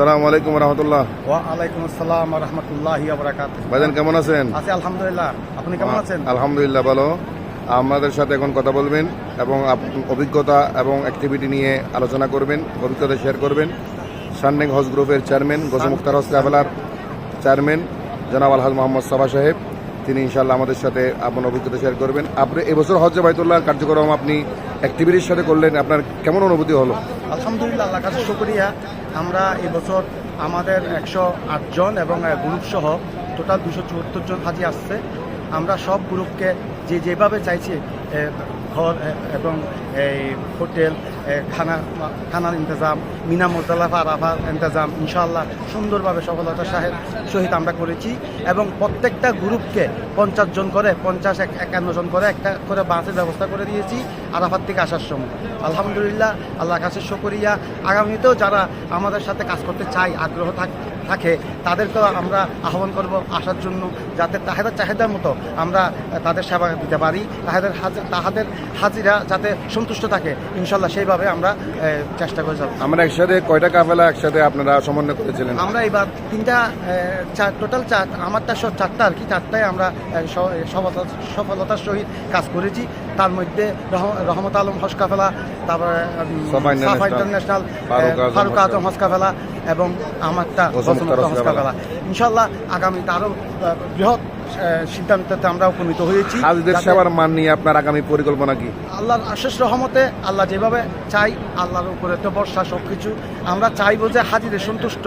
সালাম আলাইকুম রহমতুল্লাহ। ওয়ালাইকুম আসসালাম রহমতুল্লাহি আবরাকাত ভাইজান কেমন আছেন? আছি আলহামদুলিল্লাহ। আপনি কেমন আছেন? আলহামদুলিল্লাহ ভালো। আমাদের সাথে এখন কথা বলবেন এবং অভিজ্ঞতা এবং অ্যাক্টিভিটি নিয়ে আলোচনা করবেন অভিজ্ঞতা শেয়ার করবেন। সান্নেক হজ গ্রুপের চেয়ারম্যান গোসা মুক্তার হজ ট্রাভেলার চেয়ারম্যান জনাব আলহাজ মোহাম্মদ সাবা সাহেব। তিনি ইনশাল্লাহ আমাদের সাথে আপনার অভিজ্ঞতা শেয়ার করবেন। আপনি এবছর হজে বাইতুল্লাহ কার্যক্রম আপনি অ্যাক্টিভিটির সাথে করলেন আপনার কেমন অনুভূতি হলো? আলহামদুলিল্লাহ আল্লাহ কাছে শুকরিয়া। আমরা এবছর আমাদের একশো জন এবং গ্রুপ সহ টোটাল দুশো চুয়াত্তর জন হাজি আসছে। আমরা সব গ্রুপকে যে যেভাবে চাইছি ঘর এবং এই হোটেল খানা, খানার ইন্তজাম, মিনা মোজালাফা আরাফার ইন্তজাম, ইনশাআল্লাহ সুন্দরভাবে সফলতার সাহেব সহিত আমরা করেছি এবং প্রত্যেকটা গ্রুপকে পঞ্চাশ জন করে, পঞ্চাশ এক, একান্ন জন করে একটা করে বাসের ব্যবস্থা করে দিয়েছি। আরাফাত থেকে আসার সময়। আলহামদুলিল্লাহ আল্লাহর কাছে শুকরিয়া। আগামীতেও যারা আমাদের সাথে কাজ করতে চায় আগ্রহ থাক থাকে তাদেরকেও আমরা আহ্বান করব আসার জন্য যাতে তাহাদের চাহিদার মতো আমরা তাদের সেবা দিতে পারি। তাহাদের তাহাদের হাজিরা যাতে সন্তুষ্ট থাকে ইনশাল্লাহ সেইভাবে আমরা চেষ্টা করে যাব। আমরা একসাথে কয়টা কাফেলা একসাথে আপনারা সমন্বয় করেছিলেন আমরা এবার তিনটা টোটাল চার আমারটা চারটা আর কি চারটায় আমরা সফলতার সহিত কাজ করেছি। তার মধ্যে রহ- রহমত আলম হসকাফেলা তারপরে সাফা ইন্টারন্যাশনাল, ফারুক আজম হস্কা ফেলা হসকাফেলা। এবং আমারটা হস্কা ফেলা হসকাফেলা। ইনশাল্লাহ আগামীতে আরও বৃহৎ সিদ্ধান্ততে আমরা উপনীত হয়েছি। হাজিদের সেবার মান নিয়ে আপনার আগামী পরিকল্পনা কি? আল্লাহর আশেষ রহমতে আল্লাহ যেভাবে চাই আল্লাহর উপরে তো বর্ষা সব কিছু আমরা চাইব যে হাজিরে সন্তুষ্ট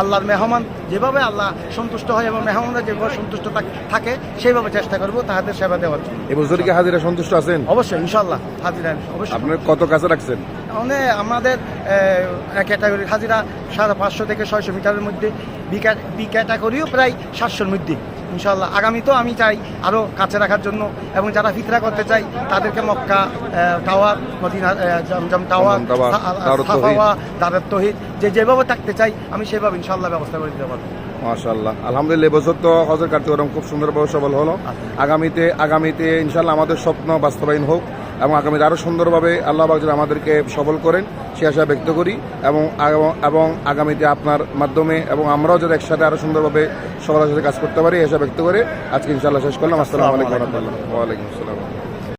আল্লাহর মেহমান যেভাবে আল্লাহ সন্তুষ্ট হয় এবং মেহমানরা যেভাবে সন্তুষ্ট থাকে সেইভাবে চেষ্টা করব তাদের সেবা দেওয়ার জন্য। এবছর কি হাজিরা সন্তুষ্ট আছেন? অবশ্যই ইনশাল্লাহ হাজিরা অবশ্যই। আপনার কত কাছে রাখছেন? মানে আমাদের ক্যাটাগরির হাজিরা সাড়ে পাঁচশো থেকে ছয়শো মিটারের মধ্যে বি ক্যাটাগরিও প্রায় সাতশোর মধ্যে। ইনশাল্লাহ আগামী তো আমি চাই আরও কাছে রাখার জন্য এবং যারা ফিতরা করতে চাই তাদেরকে Makkah tower Madinah Zamzam tower. সাফাওয়া দারের তহিদ যে যেভাবে থাকতে চাই আমি সেভাবে ইনশাল্লাহ ব্যবস্থা করে দিতে পারব মাশাল্লাহ আলহামদুলিল্লাহ এবছর তো হজের কার্যক্রম খুব সুন্দরভাবে সফল হলো। আগামীতে আগামীতে ইনশাল্লাহ আমাদের স্বপ্ন বাস্তবায়ন হোক এবং আগামীতে আরও সুন্দরভাবে আল্লাহ বাকজন আমাদেরকে সফল করেন সে আশা ব্যক্ত করি। এবং এবং আগামীতে আপনার মাধ্যমে এবং আমরাও যাতে একসাথে আরও সুন্দরভাবে সবার সাথে কাজ করতে পারি এই আশা ব্যক্ত করে আজকে ইনশাল্লাহ শেষ করলাম। আসসালামু আলাইকুম রহমতুল্লাহ। ওয়ালাইকুম আসসালাম।